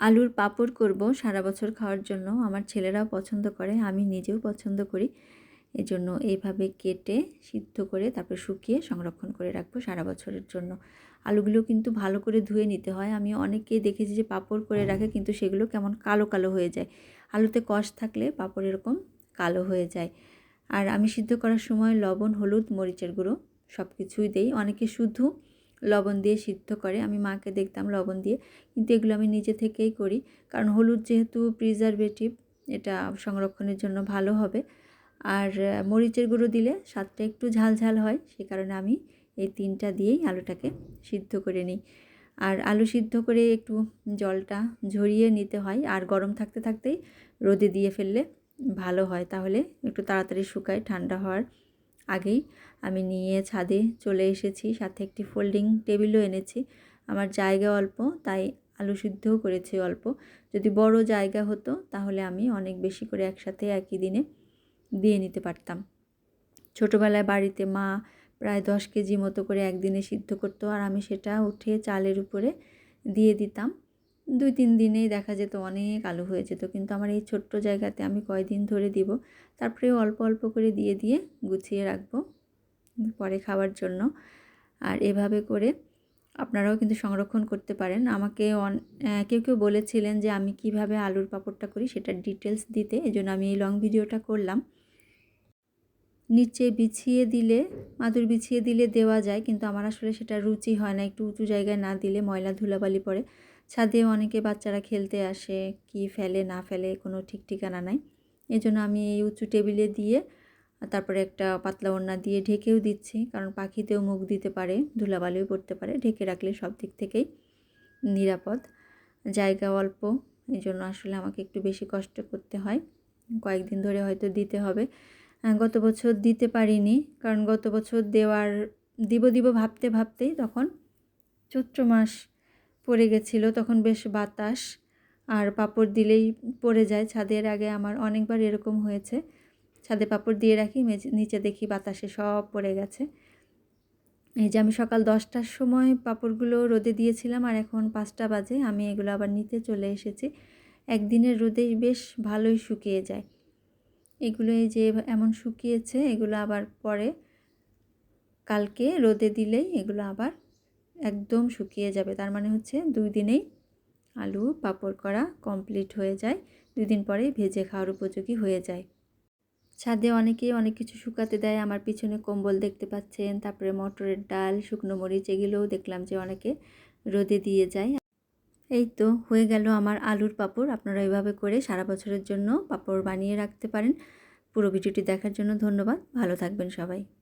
আলুর পাঁপড় করব সারা বছর খাওয়ার জন্য। আমার ছেলেরাও পছন্দ করে আমি নিজেও পছন্দ করি। এজন্য এইভাবে কেটে সিদ্ধ করে তারপর শুকিয়ে সংরক্ষণ করে রাখব সারা বছরের জন্য। আলুগুলো কিন্তু ভালো করে ধুয়ে নিতে হয়। আমি অনেকেই দেখেছি যে পাঁপড় করে রাখে কিন্তু সেগুলো কেমন কালো কালো হয়ে যায়। আলুতে কষ থাকলে পাঁপড় এরকম কালো হয়ে যায়। আর আমি সিদ্ধ করার সময় লবণ হলুদ মরিচের গুঁড়ো সব কিছুই দেই। অনেকে শুধু লবণ দিয়ে সিদ্ধ করে, আমি মাকে দেখতাম লবণ দিয়ে। কিন্তু এগুলো আমি নিজে থেকেই করি। কারণ হলুদ যেহেতু প্রিজারভেটিভ এটা সংরক্ষণের জন্য ভালো হবে। আর মরিচের গুঁড়ো দিলে স্বাদটা একটু ঝাল ঝাল হয়, সে কারণে আমি এই তিনটা দিয়েই আলুটাকে সিদ্ধ করে নিই। আর আলু সিদ্ধ করে একটু জলটা ঝরিয়ে নিতে হয়, আর গরম থাকতে থাকতেই রোদে দিয়ে ফেললে ভালো হয়। তাহলে একটু তাড়াতাড়ি শুকায়, ঠান্ডা হওয়ার আগেই আমি নিয়ে ছাদে চলে এসেছি, সাথে একটি ফোল্ডিং টেবিলও এনেছি। আমার জায়গা অল্প, তাই আলু সিদ্ধও করেছি অল্প। যদি বড় জায়গা হতো, তাহলে আমি অনেক বেশি করে একসাথে একই দিনে দিয়ে নিতে পারতাম। ছোটোবেলায় বাড়িতে মা প্রায় দশ কেজি মতো করে একদিনে সিদ্ধ করতো, আর আমি সেটা উঠে চালের উপরে দিয়ে দিতাম। দুই তিন দিনেই দেখা যেত অনেক আলু হয়ে যেত কিন্তু আমার এই ছোট্ট জায়গাতে আমি কয়দিন ধরে দিব তারপরে অল্প অল্প করে দিয়ে দিয়ে গুছিয়ে রাখব পরে খাওয়ার জন্য। আর এভাবে করে আপনারাও কিন্তু সংরক্ষণ করতে পারেন। আমাকে অন কেউ কেউ বলেছিলেন যে আমি কীভাবে আলুর পাঁপড়টা করি সেটার ডিটেলস দিতে এই জন্য আমি এই লং ভিডিওটা করলাম। নিচে বিছিয়ে দিলে, মাদুর বিছিয়ে দিলে দেওয়া যায়, কিন্তু আমার আসলে সেটা রুচি হয় না, একটু উঁচু জায়গায় না দিলে ময়লা ধুলাবালি পড়ে। ছাদে অনেকে বাচ্চারা খেলতে আসে, কি ফেলে, না ফেলে, কোনো ঠিক ঠিকানা নাই। এই জন্য আমি এই উঁচু টেবিলে দিয়ে, তারপরে একটা পাতলা ওড়না দিয়ে ঢেকেও দিচ্ছি। কারণ পাখিতেও মুখ দিতে পারে, ধুলাবালিও পড়তে পারে। ঢেকে রাখলে সব দিক থেকেই নিরাপদ। জায়গা অল্প এই জন্য আসলে আমাকে একটু বেশি কষ্ট করতে হয়। কয়েকদিন ধরে হয়তো দিতে হবে। গত বছর দিতে পারিনি। কারণ গত বছর দেওয়ার, দিব দিব ভাবতে ভাবতেই তখন চৈত্র মাস পড়ে গেছিল, তখন বেশ বাতাস আর পাপড় দিলেই পড়ে যায়। ছাদের আগে আমার অনেকবার এরকম হয়েছে। ছাদে পাপড় দিয়ে রাখি নিচে দেখি বাতাসে সব পড়ে গেছে। এই যে আমি সকাল দশটার সময় পাপড়গুলো রোদে দিয়েছিলাম আর এখন পাঁচটা বাজে, আমি এগুলো আবার নিতে চলে এসেছি। একদিনের রোদেই বেশ ভালোই শুকিয়ে যায়। এগুলো এই যে এমন শুকিয়েছে, এগুলো আবার পরে, কালকে রোদে দিলেই এগুলো আবার একদম শুকিয়ে যাবে। তার মানে হচ্ছে দুই দিনেই আলু পাঁপড় করা কমপ্লিট হয়ে যায়। দুই দিন পরেই ভেজে খাওয়ার উপযোগী হয়ে যায়। ছাদে অনেকেই অনেক কিছু শুকাতে দেয়। আমার পিছনে কম্বল দেখতে পাচ্ছেন, তারপরে মটরের ডাল, শুকনো মরিচ, এগুলোও দেখলাম যে অনেকে রোদে দিয়ে যায়। এই তো হয়ে গেল আমার আলুর পাঁপড়। আপনারা এভাবে করে সারা বছরের জন্য পাপড় বানিয়ে রাখতে পারেন। পুরো ভিডিওটি দেখার জন্য ধন্যবাদ। ভালো থাকবেন সবাই।